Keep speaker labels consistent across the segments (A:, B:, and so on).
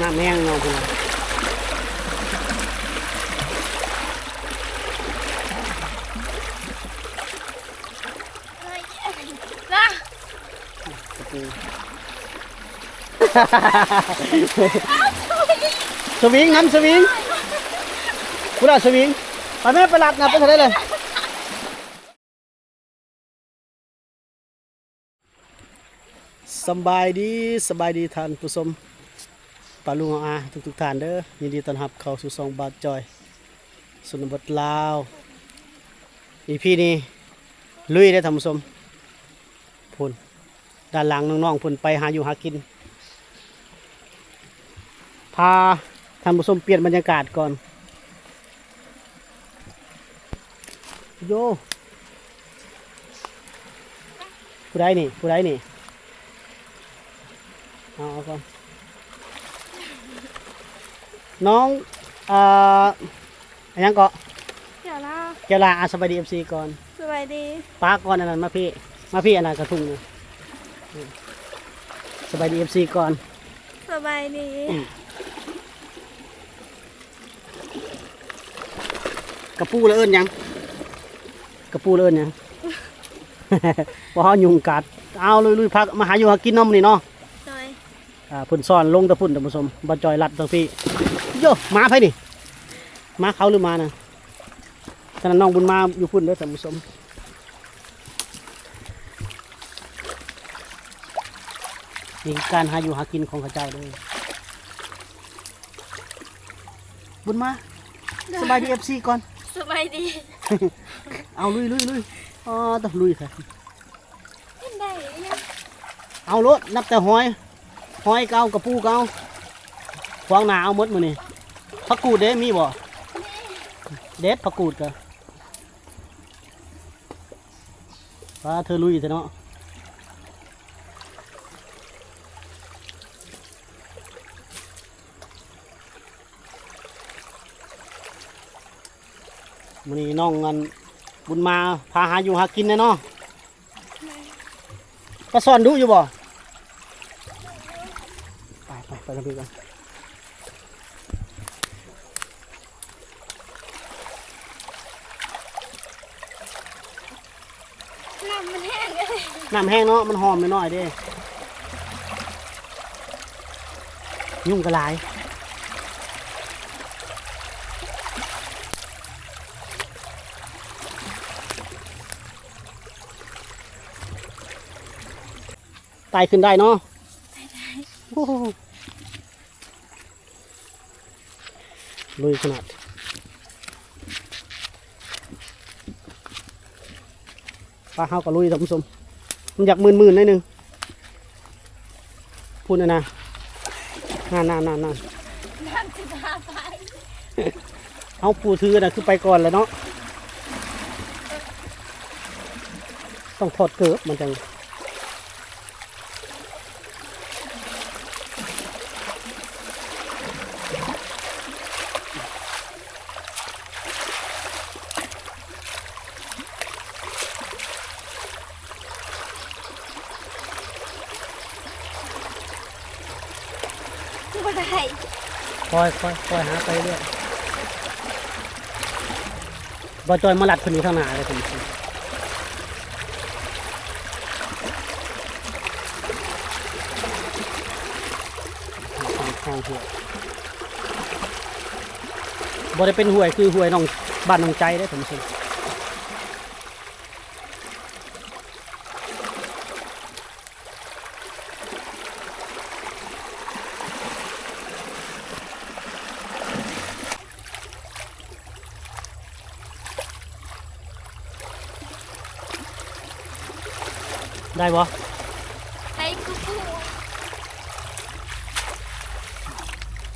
A: น้ำแห้งเนาะพุ่นน่ะสวิงน้ำสวิงกูได้สวิงไปแม่ไปหลับนะไปทะเลเลยสบายดีสบายดีท่านผู้ชม ปาลุงอาทุกทุกท่านเด้อยินดีต้อนรับเข้าสู่ซองบาทจอยสุนบทลาวอีพีนี้ลุยได้ท่านผู้ชมพุ่นด้านหลังน้องๆพุ่นไปหาอยู่หากิน พาท่านผู้ชมเปลี่ยนบรรยากาศก่อน โยผู้ใดนี่ผู้ใดนี่เอาเอาก่อน น้องเอ่ออันยังก็
B: เดี๋ยวนะ
A: เกยวลาอาสบายดีเอฟซีก่อน
B: สบายดี
A: ป้าก่อนอันนั้นมาพี่ มาพี่อันนั้นกระทุ่งเลยสบายดีเอฟซีก่อน
B: สบายดี
A: กระปูแล้วเอิ้นหยัง กระปูแล้วเอิ้นหยังว่าเขายุงกัด เอาลุยลุยพักมาหาอยู่หากินน้ำนี่เนาะ
B: หน่อย
A: อ่าพุ่นซ่อนลงตะพุ่นท่านผู้ชมบจอยลัดตรงพี่ โยมาไผนี่มาเขาหรือมานะตอนนั้นน้องบุญมาอยู่พุ่นเด้อท่านผู้ชมนี่คือการหาอยู่หากินของข้าเจ้าเลย บุญมาสบายดีเอฟซีก่อน
B: สบายดี
A: เอาลุยลุยลุยอ๋อต้องลุยค่ะ
B: เห็นได้เนี่ย
A: เอารถนับแต่หอย หอยเก่ากระปูเก่าควางหนาเอาหมดมือนี่ ผักกูดเด้มีบ่เด็ดผักกูดกะว่าเธอลุยเถอะเนาะมันนี้น้องเงินบุญมาพาหาอยู่หากินน่เนาะปลาซ่อนดูอยู่บ่ ไปไปไปกันดีกันำ
B: มันแห้งเลย
A: น้ำแห้งเนาะมันหอมหน่อยๆเด้ยุ่งกระลายไต่ขึ้นได้เนาะโอ้โหลุยขนาด ปลาเฮาก็ลุยท่านผู้ชมมันอยากมื่นมื่นๆหนิดนึงพูดนะนะน่าน่าน่าน่า
B: น
A: เอาปูถือนะคือไปก่อนแล้วเนาะต้องถอดเกิบมันจัง
B: บ่ได้
A: ค อยคอยคอยหาไปเรื่อยบอจอยมาลัดคนนี้ข้างหน้าเลยคุณผู้ชมข้างหัวบ่ได้เป็นห่วยคือห่วยน้องบ้านน้องใจได้ผมช บ่
B: ไอ้กูกู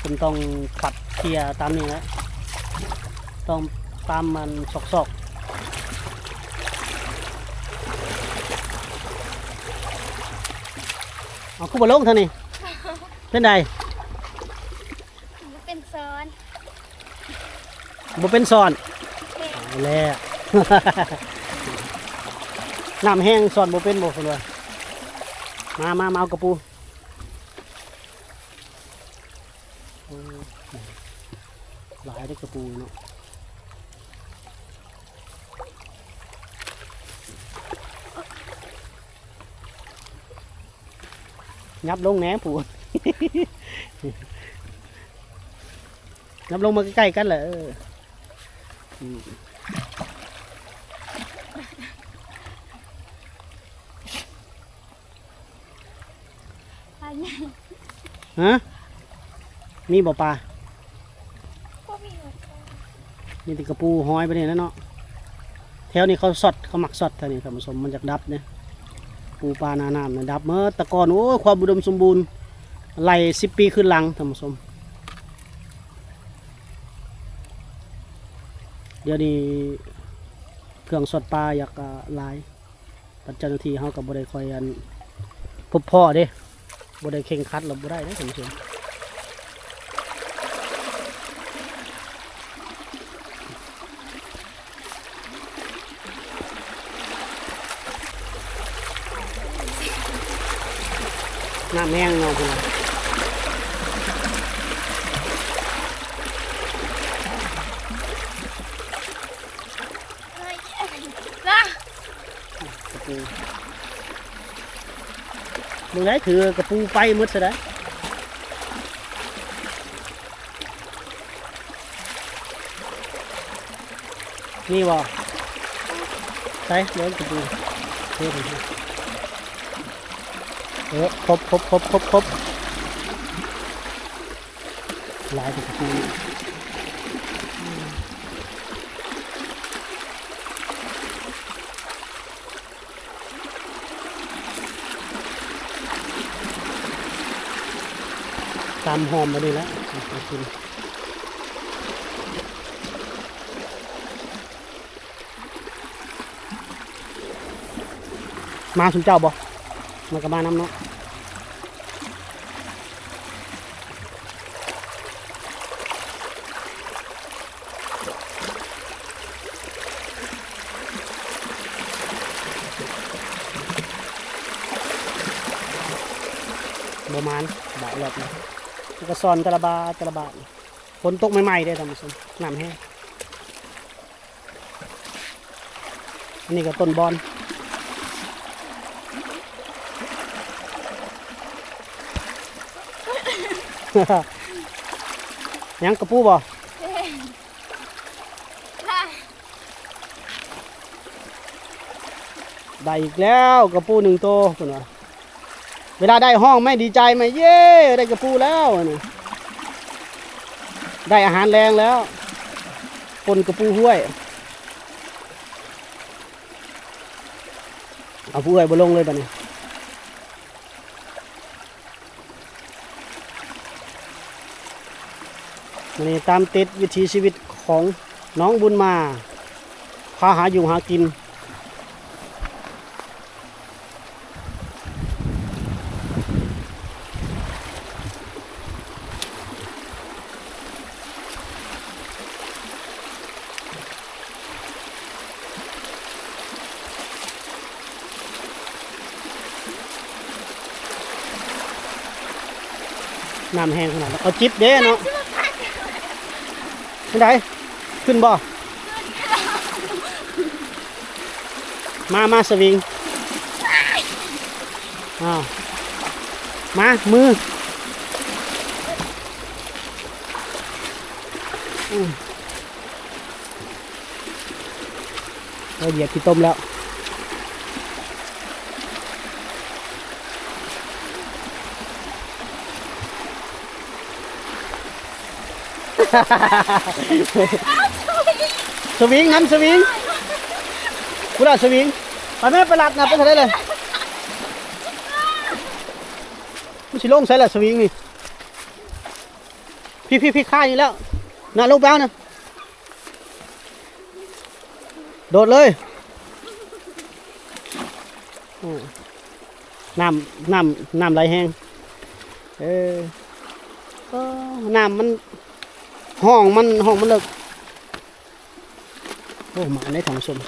A: ผมต้องปัดเคลียร์ตามนี้แหล้วต้องตามมันซอกๆเอาคู่บอลงเท่านี้เป็นได
B: มันเป็นซ้อน
A: บ่เป็นซ่อนเอาแล้ว น้ำแห้งซอนบ่เป็นบ่คนว่ามามามาเอากระปูหลายได้กระปูเนาะยับลงแหนปูยับลงมาใกล้ๆกันเลยเอออืม
B: ปลาใหญ่
A: ฮะมีบ่ปลา
B: ก็มีมี
A: แต่กระปูห้อยไปเนี่ยนะเนาะแถวนี้เขาสดเขาหมักสดแถวนี้ท่านผู้ชมมันจากดับเนี่ยปูปลานาน้ำเนี่ยดับเมื่อตะกอนโอ้ความอุดมสมบูรณ์ไหลสิบปีขึ้นหลังท่านผู้ชมเดี๋ยวนี้เครื่องสดปลาอยากลายปัจจัยนาทีเขากับบริคอยอันพบพ่อเด้ บได้เข่งคัดเราบ่ได้นะท่านผู้ชมน้ำแห้งเนาะคุณล่ะ
B: เฮ้ยล่ะ
A: กระปู มึงได้ถือกระปูไปหมดซะได้นี่บ่ใช่เลี้ยงกระปูเฮ้ยเออครบครบครบครบครบหลายกระปูามหอมมาดีแล้วเอากินมาสุนเจ้าบ่มากับมาน้ำเนาะบมานบาทรอบนะ มันก็ซอนกระบาตระบาดฝนตกใหม่ๆได้อท่านผู้ชมน้ำแห้งอันนี้ก็ต้นบอนยังกระปูบ่
B: ล่ะ
A: ได้อีกแล้วกระปูหนึ่งตัวคุณว่า เวลาได้ห้องไม่ดีใจไหมเย้ได้กระปูแล้วนี่ได้อาหารแรงแล้วปนกระปูห้วย เอาผู้ห้วยบลงเลยบัดนี้มันนี่ตามติดวิถีชีวิตของน้องบุญมาพาหาอยู่หากิน น้ำแห้งขนาดนั้นเอาจิบเด้เนาะไม่ได้ขึ้นบ่ มามาสวิงอ้าวมา มืออืมเราเหยียบที่ต้มแล้ว สวิงน้ำสวิงกูได้สวิงไปแม่ไปหลัดนะไปทะเลเลยมันสิลงใส่ละสวิงนี่พี่พี่พี่ค่ายนี่แล้วน่ะลงแป้วนะโดดเลยน้ำน้ำน้ำไหลแห้งเออน้ำมัน ห้องมันห้องมันเลิกโอ้มาในถังสม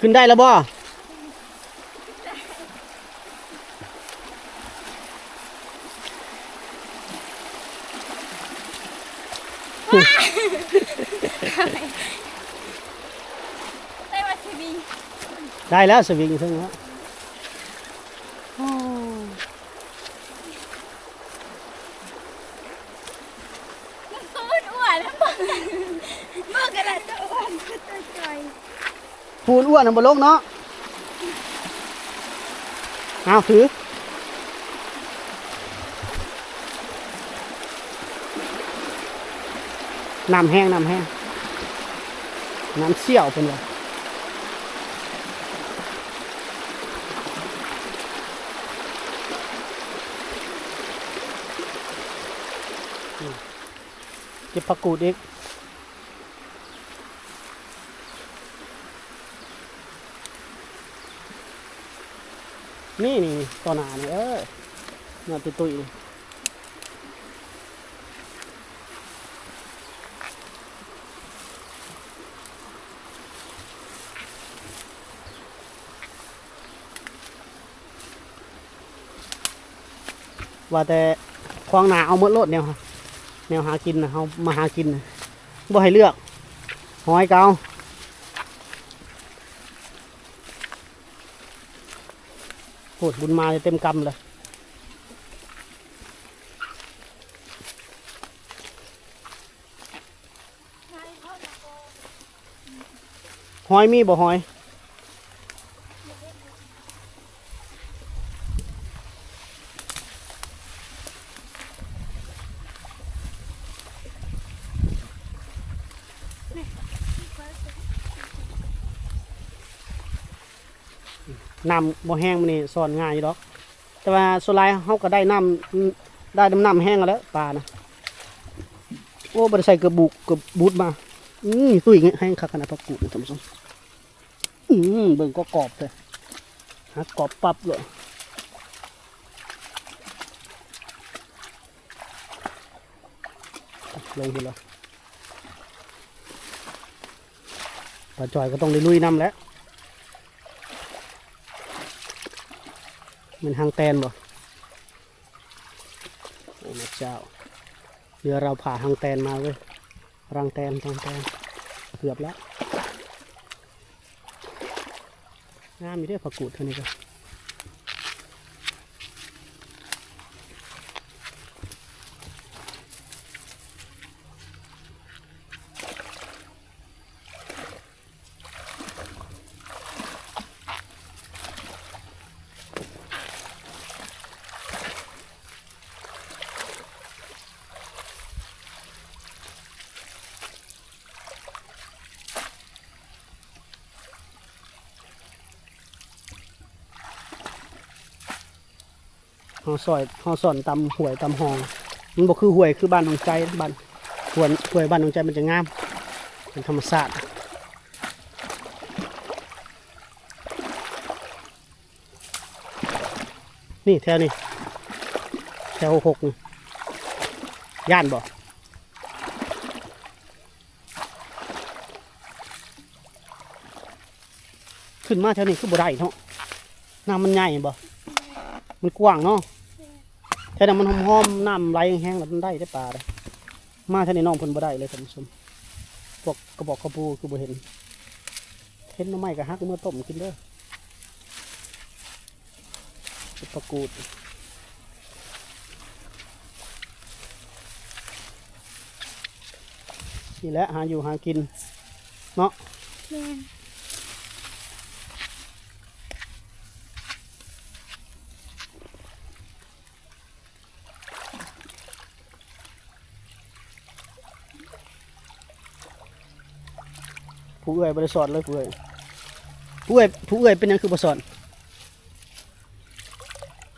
A: ขึ้นได้แล้วบ่
B: ได้
A: แล้วสวิงอ
B: ยู่งนั้
A: พูนอ้วนน่ะบ่ลงเนาะเอาถือน้ำแห้งน้ำแห้งน้ำเชี่ยวเป็นว่าอืมเก็บผักกูดอีก นี่นี่ตัวหนานี่เออเนาตุยตุยว่าแต่ควางหนาเอาหมดโลดแนวแนวหากินนะเอามาหากินบ่ให้เลือกหอยเกา โหดบุญมาเลยเต็มกำเลย หอยมีบ่หอย น้ำบ่แห้งมันนี่สอนง่ายอยู่ดอก แต่ว่าส่วนหลายเฮาก็ได้น้ำได้น้ำน้ำแห้งแล้วปลานะโอ้บ่ได้ใส่กระบุกกระบูดมาอืมตุ้ยแห้งคักขนาดพักกูดท่านผู้ชมอืมเบิ่งก็กรอบเลยหักกรอบปั๊บเลยลงทีละปลาจอยก็ต้องได้ลุยน้ำแล้ว มันหางแตนบ่โอ้ม่เจ้าเรือเราผ่าหางแตนมาเว้ยรังแตนรังแตนเกือบแล้วงามมีด้วยผักกูดเท่านี้ก็ เฮาซอยเฮาสอนตำหวยตำหอง มันบ่คือหวยคือบ้านของใจบ้านหวยหวยบ้านของใจมันจะงามเป็นธรรมชาสตินี่แถวนี้แถวหกนี่ย่านบ่ขึ้นมาแถวนี้คือบ่ได้เนาะน้ำมันใหญ่บ่ มันกว้างเนาะ แค่นั้นมันหอมๆน้ำไหลแห้งๆแล้วมันได้ได้ปลาเลยมาท่านี้น้องเพิ่นบ่ได้เลยท่านผู้ชมพวกกระบอกกระปูคือบ่เห็นเห็นหน้ำไม้กับฮักเมื่อต้มกินเด้อประกูดนี่แหละหาอยู่หากิน เนาะ ผู้เอื้อยบริสอนเลยผู้เอื้อยผู้เอื้อยผู้เอื้อยเป็นหยังคือบ่สอน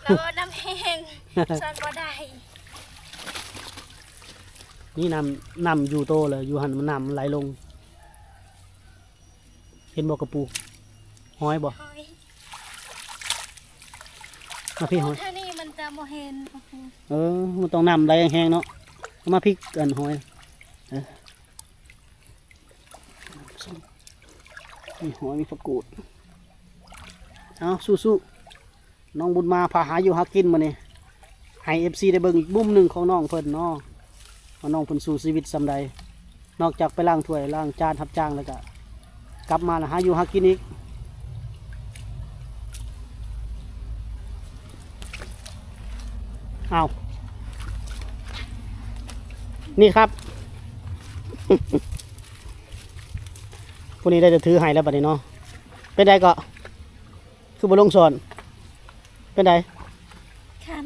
B: เราน้ำแห้งซอนบ่ได้
A: นี่นำนำอยู่โตเลยอยู่หันมันนำไหลลง เห็นบอกกระปูหอยบ่
B: หอย
A: มาพี่หอย
B: ถ้านี่มันจะโมเห็น
A: เออมันต้องนำไหลแห้งๆเนาะเอามาพริกกันหอยเออ นี่หอยมีผักกูดเอาสู้ๆน้องบุญมาพาหาอยู่หากินมาเนี่ยให้เอฟซีได้เบิ่งอีกมุมหนึ่งของน้องเพิ่นเนาะว่าน้องเพิ่นสู้ชีวิตสำใดนอกจากไปล้างถ้วยล้างจานทับจ้างแล้วก็กลับมาแล้วหาอยู่หากินอีกเอานี่ครับ ผู้นี้ได้จะถือให้แล้วบัดนี้เนาะเป็นไดก็คือบลงสอนเป็นได
B: คัน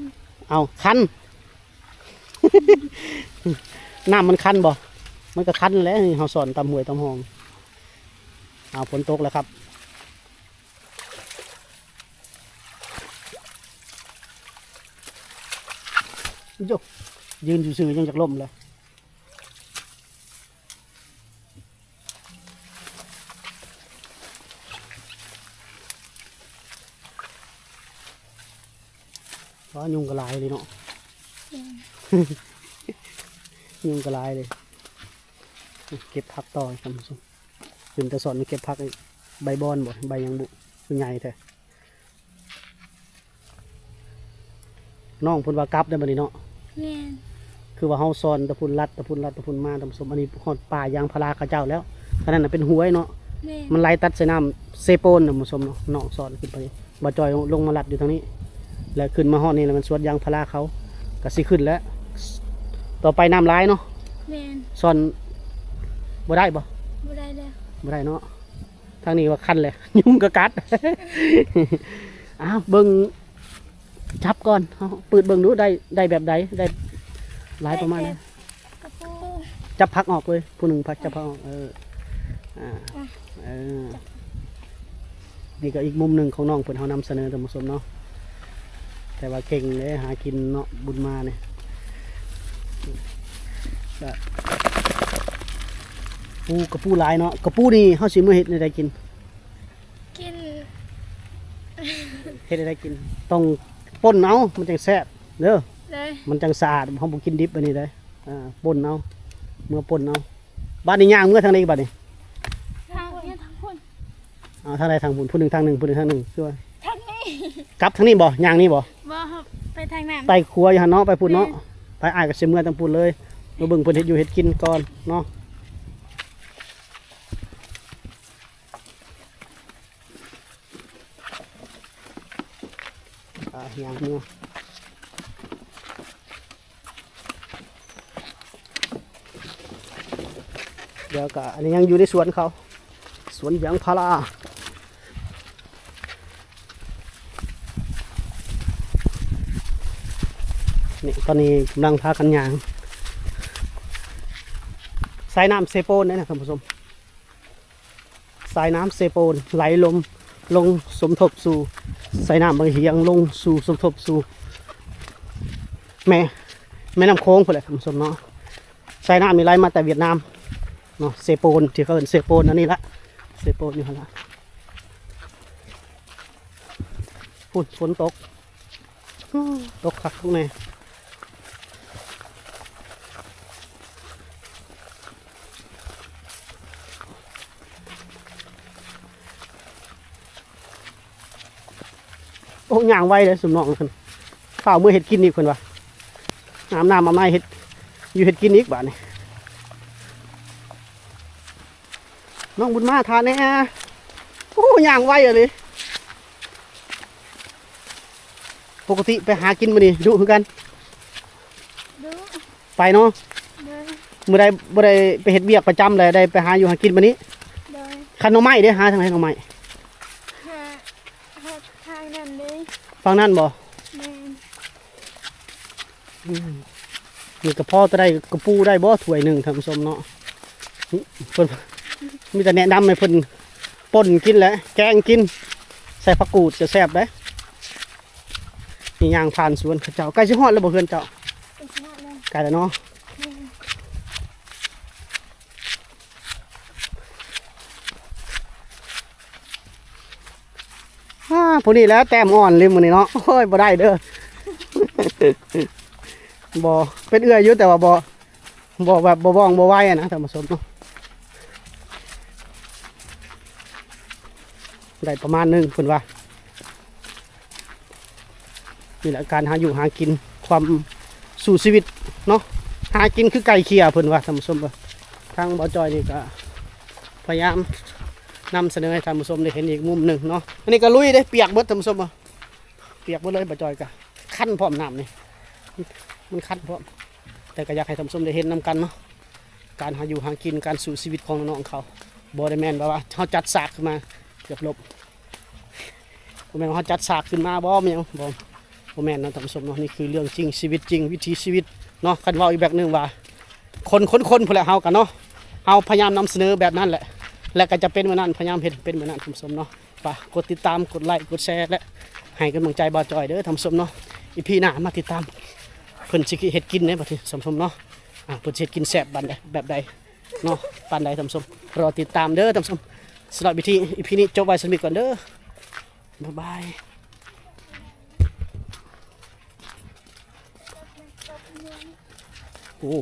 A: เอาคันน้ำมันคันบ่มันก็คันแหล้วนี่เขาสอนตำหวยตำหองเอาฝนตกแล้วครับโยยืนอยู่ซื่อๆยังจากล่มเลย เพราะยุงกระลายเลยเนาะยุงกระลายเลย เก็บผักต่อท่านผู้ชมขึ้นแต่สอนนี่เก็บผักไอ้ใบบอนบ่ใบหยังบุคือใหญ่แท้น้องเพุ่นว่ากลับได้บัดนี้เนาะ
B: แม่น
A: คือว่าเฮาซอนตะพุนรัดตะพุนรัดตะพุนมาตะพุนสมอันนี้ฮอดป่ายางพาราเขาเจ้าแล้วขนาดนั้นเป็นห้วยเนาะ
B: แม่น
A: มันไหลตัดใส่น้ำเซโปนนะคุณผู้ชมเนาะน้องสอนขึ้นไปบ่จอยลงมาลัดอยู่ทางนี้ แล้วขึ้นมาฮอดนี่แล้วมันสวดยางพาราเขาก็สิขึ้นแล้ว ต่อไปน้ำร้ายเนาะ
B: แม่น
A: สอนบ่ได้บ่
B: บ่ได้แล้ว
A: บ่ได้เนาะทางนี้ว่าคันเลย ยุงก็กัด อ้าวเบิ่งจับก่อนเอาเปิดเบิ่งดูได้ได้แบบใดได้หลายประมาณนั้น
B: กระปู
A: จับพักออกเลยผู้หนึ่งพักจับพักออกเอออ่าเออนี่ก็อีกมุมหนึ่งของน้องเพิ่นเขานำเสนอท่านผู้ชมเนาะ แต่ว่าเก่งเลยหากินเนาะบุญมาเนี่ยก็ปูกระปูหลายเนาะกระปูนี่เขาสิมื่อเฮ็ดในใดกิน
B: กิน
A: เฮ็ดในใดกิน ต้องป่นเอามันจังแซ่บเด้อ
B: เลย
A: มันจังสะอาดเขาบ่กินดิบอันนี้ได้อ่าป่นเอาเมื่อป่นเอาบ้านนี้ย่างเมื่อทางนี้บ้านนี้
B: ทางนี้ทางคน
A: เอาทางใดทางบุญผู้หนึ่งทางหนึ่งผู้หนึ่งทางหนึ่งคือว่า
B: ทางนี้
A: กลับทางนี้บ่ย่างนี่บ่
B: บ่ครับ ไปทางนั้น
A: ไปครัวอยู่หันเนาะไปพูดเนาะไปอ้ายกับเสยเมื่อตังพูดเลยมาเบิ่งเพิ่นเฮ็ดอยู่เฮ็ดกินก่อนเนาะอ่าย่างเมื่อเดี๋ยวก็อันนี้ยังอยู่ในสวนเขา สวนยางพารา นี่ตอนนี้กำลังพากันยางสายน้ำเซโปนนี่นะท่านผู้ชมสายน้ำเซโปนไหลลมลงสมทบสู่สายน้ำบางเหียงลงสู่สมทบสู่แม่แม่น้ำโค้งพอแหละท่านผู้ชมเนาะสายน้ำมีไหลมาแต่เวียดนามเนาะเซโปนที่เขาเอิ้นเซโปนอันนี้ละเซโปนอยู่หั่นละฝนฝนตกตกคักทุกแน่ ย่างไวเลยสมน้องคนข้าวเมื่อเห็ดกินอีกคนวะน้ำน้ำมาไม่เห็ดอยู่เห็ดกินอีกบ้านี่น้องบุญมาทานแน่โอ้ย่างไวอะเลยปกติไปหากินมานี่ดูคือกัน
B: ดู
A: ไปเนาะ
B: เดิน
A: เมื่อใดเมื่อใดไปเห็ดเบียกประจำเลยได้ไปหาอยู่หากินมานี้
B: เดิน
A: คันหน่อไม้เด้อหาทางไหนหน่อไม้
B: หาหาทางนั้นเลย
A: ฟังนั่นบ่
B: แม่น
A: นี่กระเพาะจะได้กระปูได้บ่ถ้วยหนึ่งท่านผู้ชมเนาะนี่เพิ่นมีแต่แนะนำให้เพิ่นป่นกินแหละแกงกิน ใส่ผักกูดจะแซ่บได้นี่ย่างผ่านสวนเขาเจ้าใกล้สิฮอดแล้วบ่เพื่อนเจ้า
B: ไปชนะเลย
A: ใกล้แล้วเนาะ
B: แม่น
A: อ่า ผู้นี้แล้วแต้มอ่อนเลยมื้อนี้เนาะโอ้ยบ่ได้เด้อบ่เป็นเอื้อยอยู่แต่ว่าบ่บ่แบบบ่บ้องบ่ไหวอะนะท่านผู้ชมเนาะได้ประมาณหนึงเพิ่นว่านี่แหละการหาอยู่หากินความสู่ชีวิตเนาะหากินคือไก่เคียเพิ่นว่าท่านผู้ชมว่ทางบอจอยนี่ก็พยายาม นำเสนอให้ท่านผู้ชมได้เห็นอีกมุมหนึ่งเนาะอันนี้ก็ลุยได้เปียกเบิดท่านผู้ชมอะเปียกเบิดเลยบอจอยก็ขั้นพร้อมน้ำนี่มันขั้นพร้อมแต่ก็อยากให้ท่านผู้ชมได้เห็นนำกันเนาะการหาอยู่หากินการสู่ชีวิตของน้องเขาบอไดแมนแบบว่าเขาจัดสากขึ้นมาเกือบลบบ่แมนเขาจัดสากขึ้นมาบ่แม่นบ่บ่แมนนะท่านผู้ชมเนาะนี่คือเรื่องจริงชีวิตจริง วิถีชีวิตเนาะคันว่าอีกแบบหนึงว่า คนคนคนพนแหละเฮากันเนาะเฮาพยายามนำเสนอแบบนั้นแหละ และก็จะเป็นเหมือนนั้นพยายามเห็นเป็นเหมือนนั้นทำสมเนาะฝากกดติดตามกดไลค์กดแชร์และให้กำลังใจบาจอยเด้อทำสมเนาะอีพีหน้ามาติดตามเพิ่นสิเฮ็ดกินในบัดนี้สมสมเนาะอ่าเพิ่นสิเฮ็ดกินแซ่บบันใดแบบใดเนาะปานใดทำสมรอติดตามเด้อทำสมสำหรับวิธีอีพีนี้จบไว้สมิก่อนเด้อบ๊ายบายโอ้